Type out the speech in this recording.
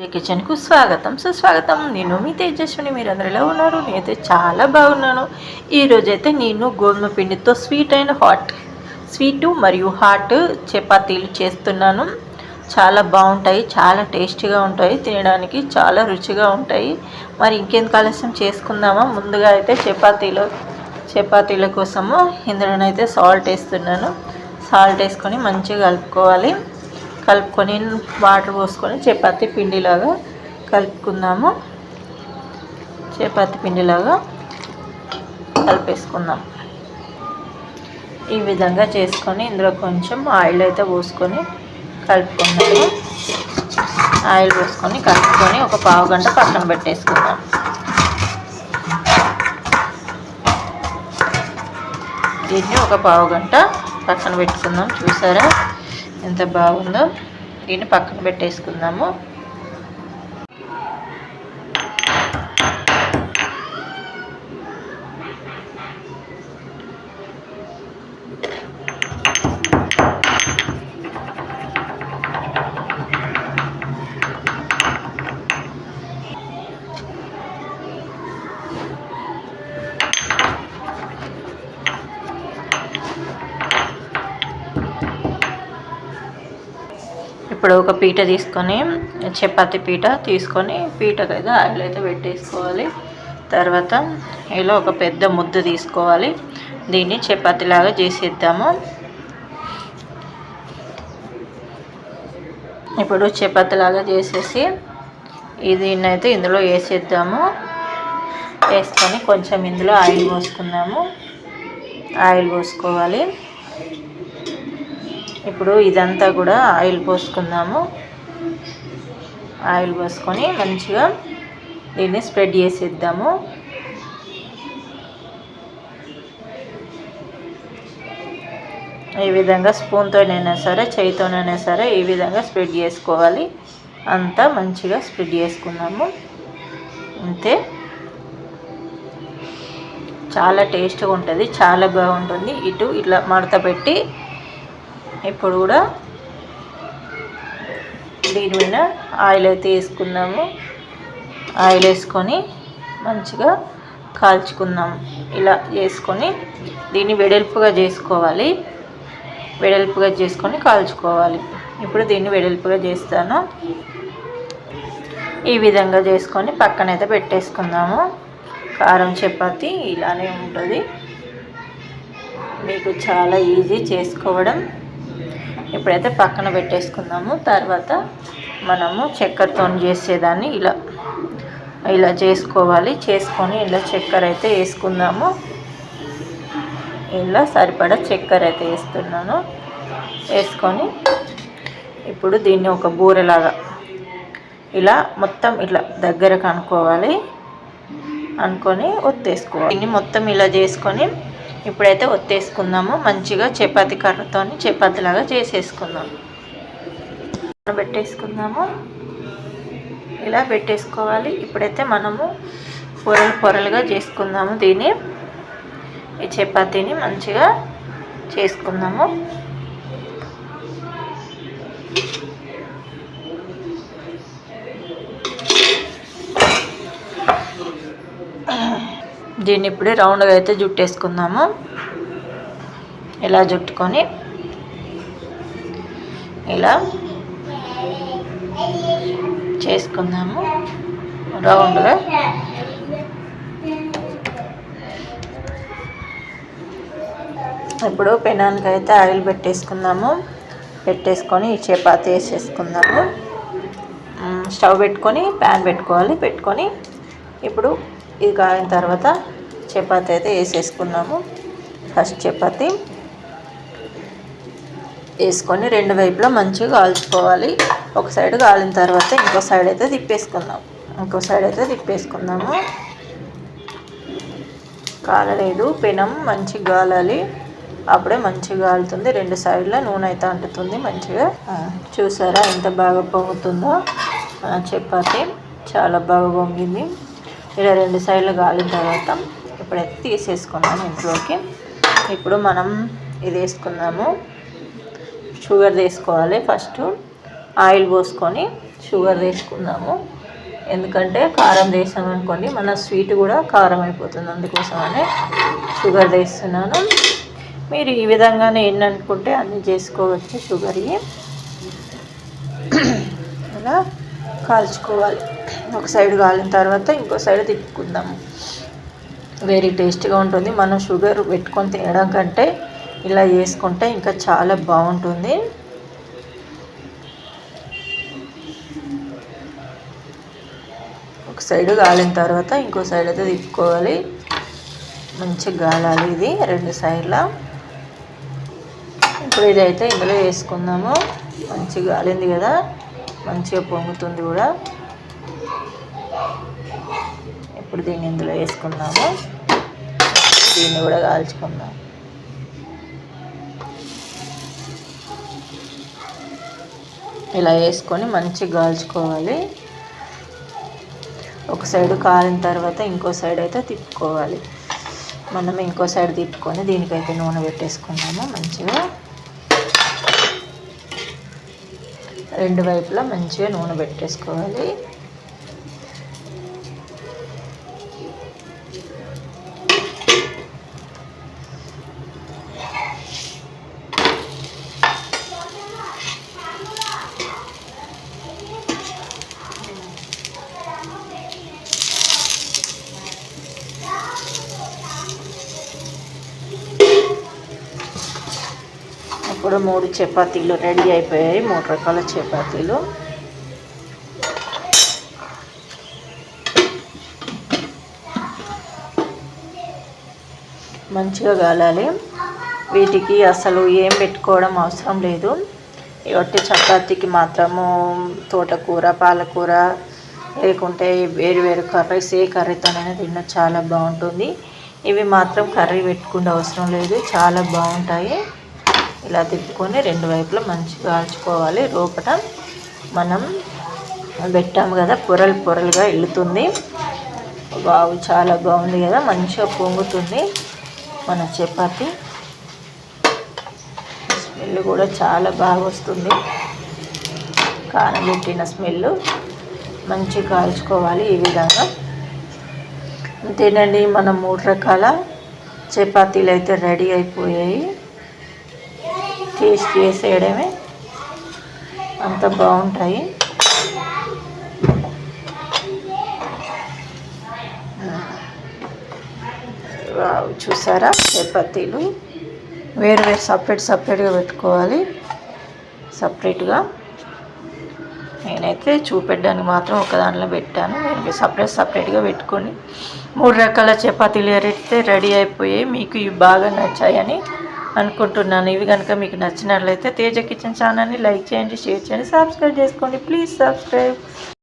కిచెన్కు స్వాగతం. సుస్వాగతం. నేను మీ తేజస్విని. మీరు అందరు ఎలా ఉన్నారు? నేనైతే చాలా బాగున్నాను. ఈరోజు అయితే నేను గోధుమ పిండితో స్వీట్ అండ్ హాట్ స్వీట్ మరియు హాట్ చపాతీలు చేస్తున్నాను. చాలా బాగుంటాయి. చాలా టేస్టీగా ఉంటాయి. తినడానికి చాలా రుచిగా ఉంటాయి. మరి ఇంకెందుకు ఆలస్యం చేసుకుందామా? ముందుగా అయితే చపాతీలు చపాతీల కోసము ఇందులోనైతే సాల్ట్ వేస్తున్నాను. సాల్ట్ వేసుకొని మంచిగా కలుపుకోవాలి. కలుపుకొని వాటర్ పోసుకొని చపాతి పిండిలాగా కలుపుకుందాము. చపాతి పిండిలాగా కలిపేసుకుందాం. ఈ విధంగా చేసుకొని ఇందులో కొంచెం ఆయిల్ అయితే పోసుకొని కలుపుకుందాము. ఆయిల్ పోసుకొని కలుపుకొని ఒక పావు గంట పక్కన పెట్టేసుకుందాం. దీన్ని ఒక పావు గంట పక్కన పెట్టుకుందాం. చూసారా? ఎంత బాగుందో దీన్ని పక్కన పెట్టేసుకుందాము. ఇప్పుడు ఒక పీట తీసుకొని చపాతి పీట తీసుకొని పీటకు అయితే ఆయిల్ అయితే పెట్టేసుకోవాలి. తర్వాత ఇలా ఒక పెద్ద ముద్ద తీసుకోవాలి. దీన్ని చపాతీలాగా చేసేద్దాము. ఇప్పుడు చపాతీలాగా చేసేసి దీన్ని అయితే ఇందులో వేసేద్దాము. వేసుకొని కొంచెం ఇందులో ఆయిల్ పోసుకుందాము. ఆయిల్ పోసుకోవాలి. ఇప్పుడు ఇదంతా కూడా ఆయిల్ పోసుకుందాము. ఆయిల్ పోసుకొని మంచిగా దీన్ని స్ప్రెడ్ చేసేద్దాము. ఈ విధంగా స్పూన్తోనైనా సరే చేయితోనైనా సరే ఈ విధంగా స్ప్రెడ్ చేసుకోవాలి. అంతా మంచిగా స్ప్రెడ్ చేసుకుందాము. అంతే. చాలా టేస్ట్గా ఉంటుంది చాలా బాగుంటుంది. ఇటు ఇట్లా మడత పెట్టి ఇప్పుడు కూడా దీని మీద ఆయిల్ అయితే వేసుకున్నాము ఆయిల్ వేసుకొని మంచిగా కాల్చుకుందాం. ఇలా చేసుకొని దీన్ని వెడల్పుగా చేసుకోవాలి. వెడల్పుగా చేసుకొని కాల్చుకోవాలి. ఇప్పుడు దీన్ని వెడల్పుగా చేస్తాను. ఈ విధంగా చేసుకొని పక్కనైతే పెట్టేసుకుందాము. కారం చపాతి ఇలానే ఉంటుంది. మీకు చాలా ఈజీ చేసుకోవడం. ఇప్పుడైతే పక్కన పెట్టేసుకుందాము. తర్వాత మనము చక్కెరతో చేసేదాన్ని ఇలా ఇలా చేసుకోవాలి. చేసుకొని ఇలా చక్కెర అయితే వేసుకుందాము. ఇలా సరిపడా చక్కెర అయితే వేస్తున్నాను. వేసుకొని ఇప్పుడు దీన్ని ఒక బూరెలాగా ఇలా మొత్తం ఇలా దగ్గరకు అనుకోవాలి. అనుకొని ఒత్తేసుకోవాలి. దీన్ని మొత్తం ఇలా చేసుకొని ఇప్పుడైతే ఒత్తేసుకుందాము. మంచిగా చపాతి కర్రతో చపాతీలాగా చేసేసుకుందాం. పెట్టేసుకుందాము. ఇలా పెట్టేసుకోవాలి. ఇప్పుడైతే మనము పొరలు పొరలుగా చేసుకుందాము దీన్ని. ఈ చపాతీని మంచిగా చేసుకుందాము. దీన్ని ఇప్పుడే రౌండ్గా అయితే జుట్టేసుకుందాము. ఇలా జుట్టుకొని ఇలా చేసుకుందాము. రౌండ్గా. ఇప్పుడు పెనానికి అయితే ఆయిల్ పెట్టేసుకుందాము. పెట్టేసుకొని చపాతి చపాతీ వేసేసుకుందాము. స్టవ్ పెట్టుకొని ప్యాన్ పెట్టుకోవాలి. పెట్టుకొని ఇప్పుడు ఇది కాగిన తర్వాత చపాతి అయితే వేసేసుకున్నాము. ఫస్ట్ చపాతి వేసుకొని రెండు వైపులా మంచిగా కాల్చుకోవాలి. ఒక సైడ్ కాలిన తర్వాత ఇంకో సైడ్ అయితే తిప్పేసుకుందాం. ఇంకో సైడ్ అయితే తిప్పేసుకుందాము. కాలలేదు పెనం మంచిగా కాలాలి. అప్పుడే మంచిగా కాలుతుంది. రెండు సైడ్ల నూనె అయితే అంటుతుంది మంచిగా. చూసారా ఎంత బాగా పొంగుతుందో? చపాతి చాలా బాగా పొంగింది. ఇలా రెండు సైడ్లు కాలిన తర్వాత ఇప్పుడైతే తీసేసుకున్నాము ఇంట్లోకి. ఇప్పుడు మనం ఇది వేసుకుందాము. షుగర్ వేసుకోవాలి ఫస్ట్. ఆయిల్ పోసుకొని షుగర్ వేసుకుందాము. ఎందుకంటే కారం వేసామనుకోండి మన స్వీట్ కూడా కారం అయిపోతుంది. అందుకోసమనే షుగర్ వేస్తున్నాను. మీరు ఈ విధంగానే ఏంటనుకుంటే అన్నీ చేసుకోవచ్చు షుగర్ అలా కాల్చుకోవాలి. ఒక సైడ్ కాలిన తర్వాత ఇంకో సైడ్ తిప్పుకుందాము. వెరీ టేస్ట్గా ఉంటుంది. మనం షుగర్ పెట్టుకొని తినడం కంటే ఇలా చేసుకుంటే ఇంకా చాలా బాగుంటుంది. ఒక సైడ్ గాలిన తర్వాత ఇంకో సైడ్ అయితే తిప్పుకోవాలి. మంచిగా గాలాలి ఇది రెండు సైడ్ల ఇప్పుడు ఇదైతే ఇందులో వేసుకుందాము. మంచిగా గాలింది కదా. మంచిగా పొంగుతుంది కూడా. ఇప్పుడు దీన్ని ఇందులో వేసుకుందాము. దీన్ని కూడా కాల్చుకుందాం. ఇలా వేసుకొని మంచిగా కాల్చుకోవాలి. ఒక సైడ్ కాలిన తర్వాత ఇంకో సైడ్ అయితే తిప్పుకోవాలి. మనం ఇంకో సైడ్ తిప్పుకొని దీనికైతే నూనె పెట్టేసుకున్నాము మంచిగా. రెండు వైపులా మంచిగా నూనె పెట్టేసుకోవాలి. ఇప్పుడు మూడు చపాతీలు రెడీ అయిపోయాయి. మూడు రకాల చపాతీలు. మంచిగా కాలాలి వీటికి అసలు ఏం పెట్టుకోవడం అవసరం లేదు. ఒట్టి చపాతీకి మాత్రము తోటకూర పాలకూర లేకుంటే వేరు వేరు కర్రీస్ ఏ కర్రీతోనైనా తిన్న చాలా బాగుంటుంది. ఇవి మాత్రం కర్రీ పెట్టుకునే అవసరం లేదు. చాలా బాగుంటాయి. ఇలా తిప్పుకొని రెండు వైపులా మంచిగా కాల్చుకోవాలి. లోపల మనం పెట్టాము కదా పొరలు పొరలుగా వెళ్తుంది బావు చాలా బాగుంది కదా మంచిగా పొంగుతుంది మన చపాతి. స్మెల్ కూడా చాలా బాగా వస్తుంది. కానబెట్టిన పెట్టిన స్మెల్ మంచిగా కాల్చుకోవాలి ఈ విధంగా. అంతేనండి మన మూడు రకాల చపాతీలు అయితే రెడీ అయిపోయాయి. టేస్ట్ చేసేయడమే అంత బాగుంటాయి. చూసారా? చపాతీలు. వేరు వేరు సపరేట్ సపరేట్గా పెట్టుకోవాలి. సపరేట్గా. నేనైతే చూపెట్టడానికి మాత్రం ఒక దాంట్లో పెట్టాను. మీరు సపరేట్ సపరేట్గా పెట్టుకొని మూడు రకాల చపాతీలు అయితే రెడీ అయిపోయాయి. మీకు ఇవి బాగా నచ్చాయని అనుకుంటున్నాను. ఇవి కనుక మీకు నచ్చినట్లయితే తేజ కిచెన్ ఛానల్ని లైక్ చేయండి షేర్ చేయండి సబ్స్క్రైబ్ చేసుకోండి. Please subscribe.